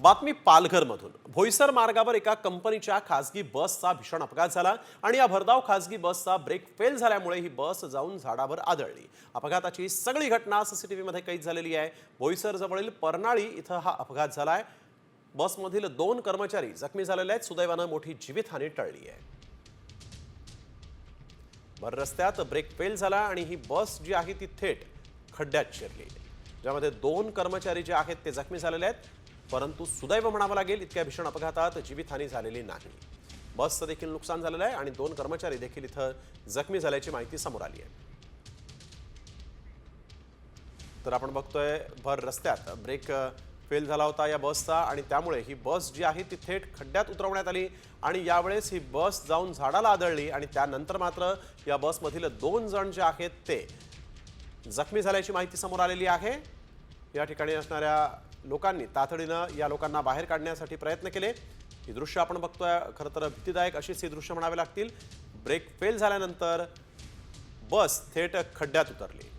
बातमी पालघरमधून. भोईसर मार्गावर एका कंपनीच्या खासगी बसचा भीषण अपघात झाला आणि या भरधाव खासगी बसचा ब्रेक फेल झाल्यामुळे ही बस जाऊन झाडावर आदळली. अपघाताची सगळी घटना सीसीटीव्हीमध्ये कैद झालेली आहे. भोईसर जवळील परनाळी इथं हा अपघात झाला आहे बसमधील दोन कर्मचारी जखमी झालेले आहेत. सुदैवानं मोठी जीवितहानी टळली आहे. भर रस्त्यात ब्रेक फेल झाला आणि ही बस जी आहे ती थेट खड्ड्यात शिरली. ज्यामध्ये दोन कर्मचारी जे आहेत ते जखमी झालेले आहेत. परंतु सुदैव म्हणावं लागेल इतक्या भीषण अपघातात जीवितहानी झालेली नाही. बसचं देखील नुकसान झालेलं आहे आणि दोन कर्मचारी देखील इथं जखमी झाल्याची माहिती समोर आली आहे. तर आपण बघतोय भर रस्त्यात ब्रेक फेल झाला होता या बसचा आणि त्यामुळे ही बस जी आहे ती थेट खड्ड्यात उतरवण्यात आली आणि यावेळेस ही बस जाऊन झाडाला आदळली आणि त्यानंतर मात्र या बसमधील दोन जण जे आहेत ते जखमी झाल्याची माहिती समोर आलेली आहे. या ठिकाणी असणाऱ्या लोकांनी तातडीनं या लोकांना बाहेर काढण्यासाठी प्रयत्न केले. ही दृश्य आपण बघतोय. खरं तर भीतीदायक अशीच ही दृश्य म्हणावे लागतील. ब्रेक फेल झाल्यानंतर बस थेट खड्ड्यात उतरली.